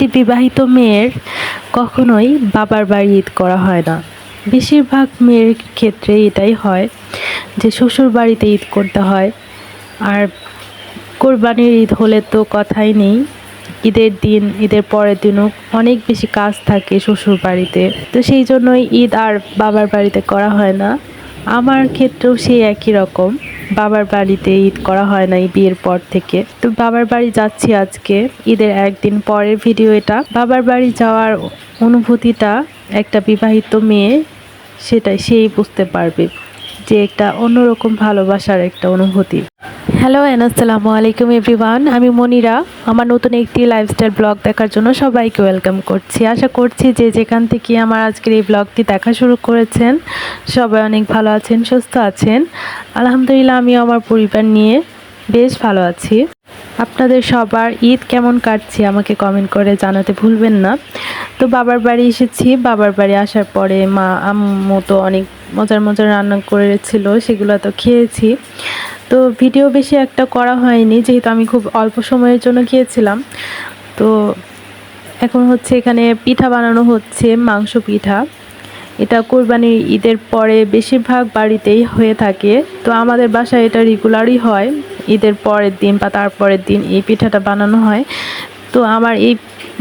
একটি বিবাহিত মেয়ের কখনোই বাবার বাড়ি ঈদ করা হয় না। বেশিরভাগ মেয়ের ক্ষেত্রে এটাই হয় যে শ্বশুর বাড়িতে ঈদ করতে হয়। আর কোরবানির ঈদ হলে তো কথাই নেই। ঈদের দিন, ঈদের পরের দিনও অনেক বেশি কাজ থাকে শ্বশুর বাড়িতে। তো সেই জন্যই ঈদ আর বাবার বাড়িতে করা হয় না। আমার ক্ষেত্রেও সেই একই রকম। বাবার বাড়িতে ঈদ করা হয় না বিয়ের পর থেকে। তো বাবার বাড়ি যাচ্ছি আজকে। ঈদের একদিন পরের ভিডিও এটা। বাবার বাড়ি যাওয়ার অনুভূতিটা একটা বিবাহিত মেয়ে সেটাই, সেই বুঝতে পারবে যে একটা অন্যরকম ভালোবাসার একটা অনুভূতি। হ্যালো এন আসসালামু আলাইকুম এভরিওয়ান আমি মনিরা, আমার নতুন একটি লাইফস্টাইল ব্লগ দেখার জন্য সবাইকে ওয়েলকাম করছি। আশা করছি যে যেখান থেকে আমার আজকের এই ব্লগটি দেখা শুরু করেছেন, সবাই অনেক ভালো আছেন, সুস্থ আছেন। আলহামদুলিল্লাহ আমি আমার পরিবার নিয়ে বেশ ভালো আছি। আপনাদের সবার ঈদ কেমন কাটছে আমাকে কমেন্ট করে জানাতে ভুলবেন না। তো বাবার বাড়ি এসেছি। বাবার বাড়ি আসার পরে মা, আম্মু তো অনেক মজার মজার রান্না করেছিল, সেগুলো তো খেয়েছি। তো ভিডিও বেশি একটা করা হয়নি, যেহেতু আমি খুব অল্প সময়ের জন্য গিয়েছিলাম। তো এখন হচ্ছে এখানে পিঠা বানানো হচ্ছে, মাংস পিঠা। এটা কোরবানির ঈদের পরে বেশিরভাগ বাড়িতেই হয়ে থাকে। তো আমাদের বাসায় এটা রেগুলারই হয়, ঈদের পরের দিন বা তারপরের দিন এই পিঠাটা বানানো হয়। তো আমার এই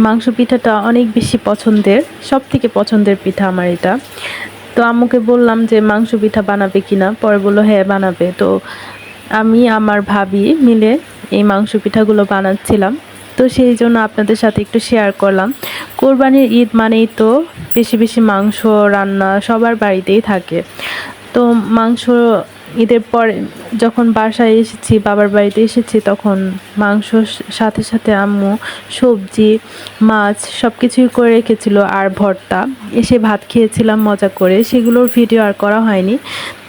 মাংস পিঠাটা অনেক বেশি পছন্দের সব থেকে পছন্দের পিঠা আমার এটা। তো আম্মুকে বললাম যে, মাংস পিঠা বানাবে কিনা? পরে বলল হ্যাঁ বানাবে। তো আমি, আমার ভাবি মিলে এই মাংস পিঠাগুলো বানাচ্ছিলাম। তো সেই জন্য আপনাদের সাথে একটু শেয়ার করলাম। কোরবানির ঈদ মানেই তো বেশি বেশি মাংস রান্না সবার বাড়িতেই থাকে। তো মাংস ঈদের পরে যখন বাসায় এসেছি, বাবার বাড়িতে এসেছি, তখন মাংসর সাথে সাথে আম্মু সবজি, মাছ সব কিছুই করে রেখেছিল আর ভর্তা। এসে ভাত খেয়েছিলাম, মজা করে। সেগুলোর ভিডিও আর করা হয়নি।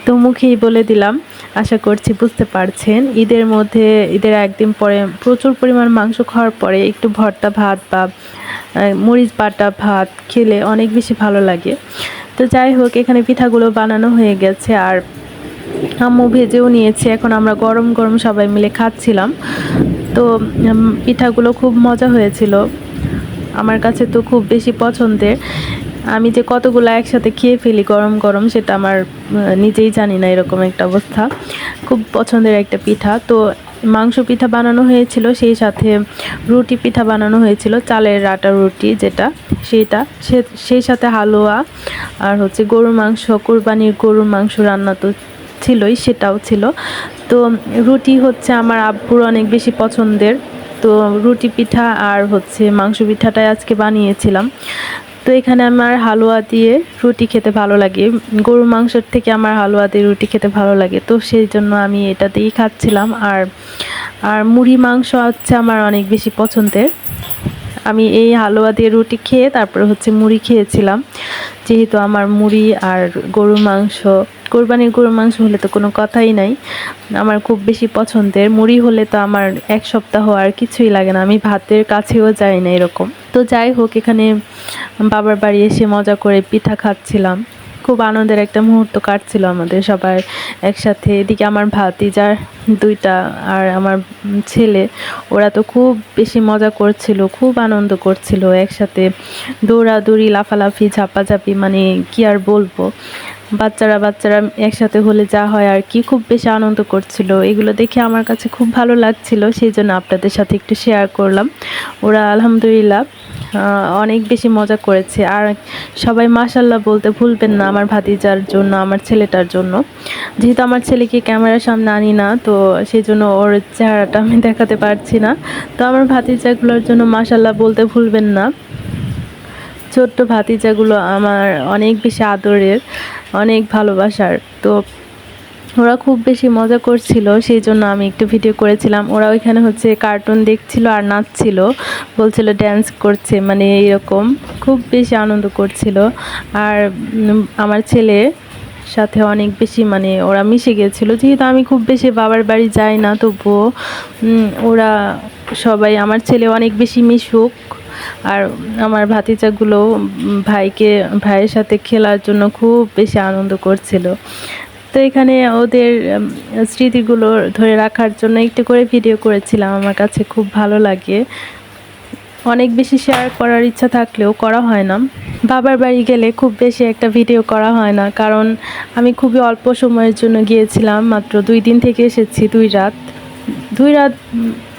তো মুখেই বলে দিলাম আশা করছি বুঝতে পারছেন। ঈদের মধ্যে, ঈদের একদিন পরে প্রচুর পরিমাণ মাংস খাওয়ার পরে একটু ভর্তা ভাত বা মরিচ বাটা ভাত খেলে অনেক বেশি ভালো লাগে। তো যাই হোক, এখানে পিঠাগুলো বানানো হয়ে গেছে আর আম্মু ভেজেও নিয়েছে। এখন আমরা গরম গরম সবাই মিলে খাচ্ছিলাম। তো পিঠাগুলো খুব মজা হয়েছিল। আমার কাছে তো খুব বেশি পছন্দের। আমি যে কতগুলো একসাথে খেয়ে ফেলি গরম গরম, সেটা আমার নিজেই জানি না এরকম একটা অবস্থা। খুব পছন্দের একটা পিঠা। তো মাংস পিঠা বানানো হয়েছিল, সেই সাথে রুটি পিঠা বানানো হয়েছিল, চালের আটা রুটি যেটা, সেটা সেই সাথে হালুয়া, আর হচ্ছে গরুর মাংস, কোরবানির গরুর মাংস রান্না তো ছিলই, সেটাও ছিল। তো রুটি হচ্ছে আমার আব্বুর অনেক বেশি পছন্দের। তো রুটি পিঠা আর হচ্ছে মাংস পিঠাটাই আজকে বানিয়েছিলাম। তো এখানে আমার হালুয়া দিয়ে রুটি খেতে ভালো লাগে। গরুর মাংসের থেকে আমার হালুয়া দিয়ে রুটি খেতে ভালো লাগে। তো সেই জন্য আমি এটা দিয়েই খাচ্ছিলাম। আর আর মুড়ি মাংস হচ্ছে আমার অনেক বেশি পছন্দের। আমি এই হালুয়া দিয়ে রুটি খেয়ে তারপরে হচ্ছে মুড়ি খেয়েছিলাম। যেহেতু আমার মুড়ি আর গরুর মাংস কোরবানির গরুর মাংস হলে তো কোনো কথাই নাই। আমার খুব বেশি পছন্দের। মুড়ি হলে তো আমার এক সপ্তাহ আর কিছুই লাগে না। আমি ভাতের কাছেও যাই না এরকম। তো যাই হোক, এখানে বাবার বাড়ি এসে মজা করে পিঠা খাচ্ছিলাম। খুব আনন্দের একটা মুহূর্ত কাটছিল আমাদের সবার একসাথে। এদিকে আমার ভাতিজার দুইটা আর আমার ছেলে, ওরা তো খুব বেশি মজা করছিল, খুব আনন্দ করছিল একসাথে। দৌড়াদৌড়ি, লাফালাফি, ঝাপাঝাপি মানে কি আর বলব? বাচ্চারা বাচ্চারা একসাথে হলে যা হয় আর কি, খুব বেশি আনন্দ করছিল। এগুলো দেখে আমার কাছে খুব ভালো লাগছিল সেই জন্য আপনাদের সাথে একটু শেয়ার করলাম। ওরা আলহামদুলিল্লাহ অনেক বেশি মজা করেছে। আর সবাই মাশাল্লাহ বলতে ভুলবেন না আমার ভাতিজার জন্য, আমার ছেলেটার জন্য। যেহেতু আমার ছেলেকে ক্যামেরার সামনে আনি না, তো সেই জন্য ওর চেহারাটা আমি দেখাতে পারছি না। তো আমার ভাতিজাগুলোর জন্য মাশাল্লাহ বলতে ভুলবেন না। ছোট্ট ভাতিজাগুলো আমার অনেক বেশি আদরের, অনেক ভালোবাসার। তো ওরা খুব বেশি মজা করছিল সেই জন্য আমি একটু ভিডিও করেছিলাম। ওরা ওইখানে হচ্ছে কার্টুন দেখছিল আর নাচছিল, বলছিল ড্যান্স করছে মানে এরকম খুব বেশি আনন্দ করছিল। আর আমার ছেলে সাথে অনেক বেশি মানে ওরা মিশে গিয়েছিল যেহেতু আমি খুব বেশি বাবার বাড়ি যাই না তবুও ওরা সবাই, আমার ছেলে অনেক বেশি মিশুক। আর আমার ভাতিজাগুলো ভাইকে, ভাইয়ের সাথে খেলার জন্য খুব বেশি আনন্দ করছিল। তো এখানে ওদের স্মৃতিগুলো ধরে রাখার জন্য একটু করে ভিডিও করেছিলাম। আমার কাছে খুব ভালো লাগে। অনেক বেশি শেয়ার করার ইচ্ছা থাকলেও করা হয় না। বাবার বাড়ি গেলে খুব বেশি একটা ভিডিও করা হয় না। কারণ আমি খুবই অল্প সময়ের জন্য গিয়েছিলাম। মাত্র দুই দিন থেকে এসেছি দুই রাত। দুই রাত,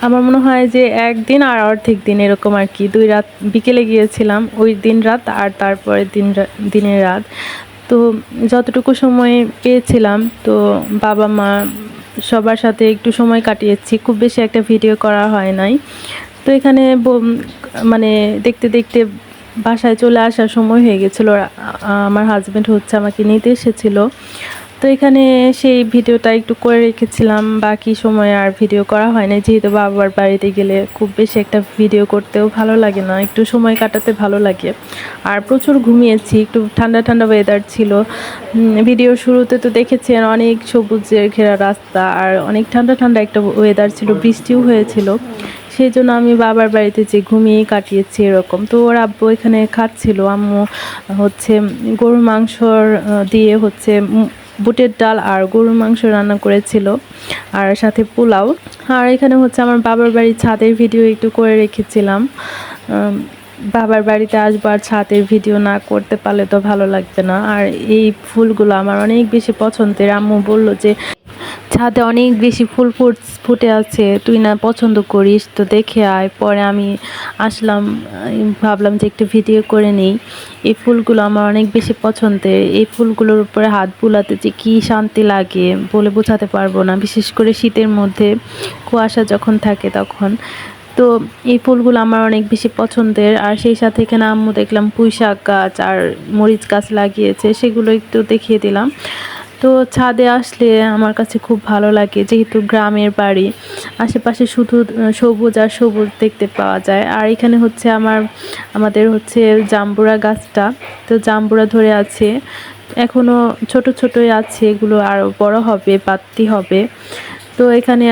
আমার মনে হয় যে একদিন আর অর্ধেক দিন এরকম আর কি। দুই রাত বিকেলে গিয়েছিলাম, ওই দিন রাত আর তারপরের দিন দিনের রাত। তো যতটুকু সময় পেয়েছিলাম, তো বাবা মা সবার সাথে একটু সময় কাটিয়েছি, খুব বেশি একটা ভিডিও করা হয় নাই। তো এখানে মানে দেখতে দেখতে বাসায় চলে আসার সময় হয়ে গেছিল। আমার হাজব্যান্ড হচ্ছে, আমাকে নিতে এসেছিল তো এখানে সেই ভিডিওটা একটু করে রেখেছিলাম বাকি সময় আর ভিডিও করা হয় না যেহেতু বাবার বাড়িতে গেলে খুব বেশি একটা ভিডিও করতেও ভালো লাগে না একটু সময় কাটাতে ভালো লাগে। আর প্রচুর ঘুমিয়েছি একটু ঠান্ডা ঠান্ডা ওয়েদার ছিল। উম, ভিডিওর শুরুতে তো দেখেছেন অনেক সবুজের ঘেরা রাস্তা আর অনেক ঠান্ডা ঠান্ডা একটা ওয়েদার ছিল বৃষ্টিও হয়েছিল। সেই জন্য আমি বাবার বাড়িতে যে ঘুমিয়ে কাটিয়েছি এরকম। তো ওর আব্বু এখানে খাচ্ছিল আম্মু হচ্ছে গরুর মাংসর দিয়ে হচ্ছে বুটের ডাল আর গরুর মাংস রান্না করেছিল, আর সাথে পোলাও। আর এখানে হচ্ছে আমার বাবার বাড়ির ছাদের ভিডিও একটু করে রেখেছিলাম। বাবার বাড়িতে আসব আর ছাদের ভিডিও না করতে পারলে তো ভালো লাগবে না। আর এই ফুলগুলো আমার অনেক বেশি পছন্দের। আম্মু বলল যে ছাদে অনেক বেশি ফুল ফুট, ফুটে আছে। তুই না পছন্দ করিস, তো দেখে আয়। পরে আমি আসলাম ভাবলাম যে একটু ভিডিও করে নিই। এই ফুলগুলো আমার অনেক বেশি পছন্দের। এই ফুলগুলোর উপরে হাত বুলাতে যে কী শান্তি লাগে বলে বোঝাতে পারব না। বিশেষ করে শীতের মধ্যে কুয়াশা যখন থাকে তখন। তো এই ফুলগুলো আমার অনেক বেশি পছন্দের। আর সেই সাথে এখানে আম্মু দেখলাম পুঁই শাক গাছ আর মরিচ গাছ লাগিয়েছে। সেগুলো একটু দেখিয়ে দিলাম। তো ছাদে আসলে আমার কাছে খুব ভালো লাগে, যেহেতু গ্রামের বাড়ি। আশেপাশে শুধু সবুজ আর সবুজ দেখতে পাওয়া যায়। আর এখানে হচ্ছে আমার, আমাদের হচ্ছে জাম্বুরা গাছটা, তো জাম্বুরা ধরে আছে। এখনও ছোট ছোটই আছে, এগুলো আরও বড় হবে পাত্তি হবে। তো এখানে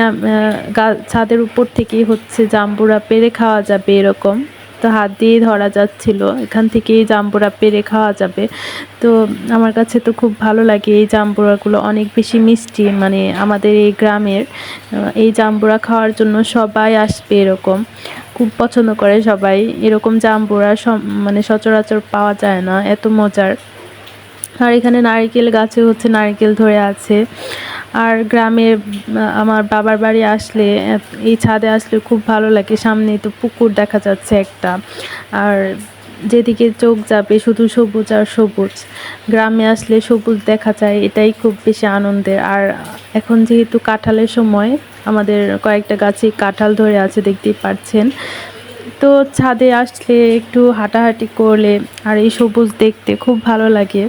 ছাদের উপর থেকেই হচ্ছে জাম্বুরা পেরে খাওয়া যাবে এরকম। তো হাত দিয়ে ধরা যাচ্ছিল। এখান থেকেই জাম্বুরা পেরে খাওয়া যাবে। তো আমার কাছে তো খুব ভালো লাগে এই জাম্বুরাগুলো অনেক বেশি মিষ্টি মানে আমাদের এই গ্রামের এই জাম্বুরা খাওয়ার জন্য সবাই আসবে এরকম। খুব পছন্দ করে সবাই। এরকম জাম্বুরা মানে সচরাচর পাওয়া যায় না, এত মজার। আর এখানে নারকেল গাছে হচ্ছে নারকেল ধরে আছে। আর গ্রামে আমার বাবার বাড়ি আসলে এই ছাদে আসলে খুব ভালো লাগে। সামনে তো পুকুর দেখা যাচ্ছে একটা। আর যেদিকে চোখ যাবে শুধু সবুজ আর সবুজ। গ্রামে আসলে সবুজ দেখা যায়, এটাই খুব বেশি আনন্দের। আর এখন যেহেতু কাঁঠালের সময়, আমাদের কয়েকটা গাছে কাঁঠাল ধরে আছে, দেখতেই পাচ্ছেন। তো ছাদে আসলে একটু হাঁটাহাঁটি করলে আর এই সবুজ দেখতে খুব ভালো লাগে।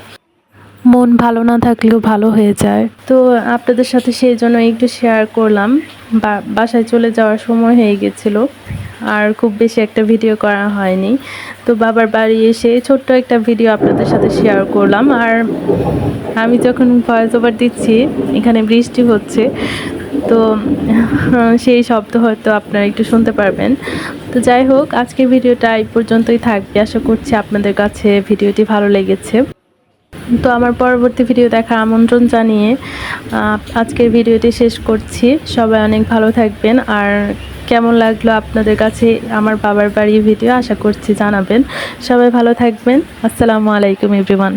মন ভালো না থাকলেও ভালো হয়ে যায়। তো আপনাদের সাথে সেই জন্য একটু শেয়ার করলাম। বাসায় চলে যাওয়ার সময় হয়ে গেছিল। আর খুব বেশি একটা ভিডিও করা হয়নি। তো বাবার বাড়ি এসে ছোট্ট একটা ভিডিও আপনাদের সাথে শেয়ার করলাম। আর আমি যখন ভয়েস ওভার দিচ্ছি, এখানে বৃষ্টি হচ্ছে, তো সেই শব্দ হয়তো আপনারা একটু শুনতে পারবেন। তো যাই হোক, আজকের ভিডিওটা এই পর্যন্তই থাকবে। আশা করছি আপনাদের কাছে ভিডিওটি ভালো লেগেছে। তো আমার পরবর্তী ভিডিও দেখার আমন্ত্রণ জানিয়ে আজকের ভিডিওটি শেষ করছি। সবাই অনেক ভালো থাকবেন। আর কেমন লাগল আপনাদের কাছে আমার বাবার বাড়ির ভিডিও আশা করছি জানাবেন। সবাই ভালো থাকবেন। আসসালামু আলাইকুম এভরিওয়ান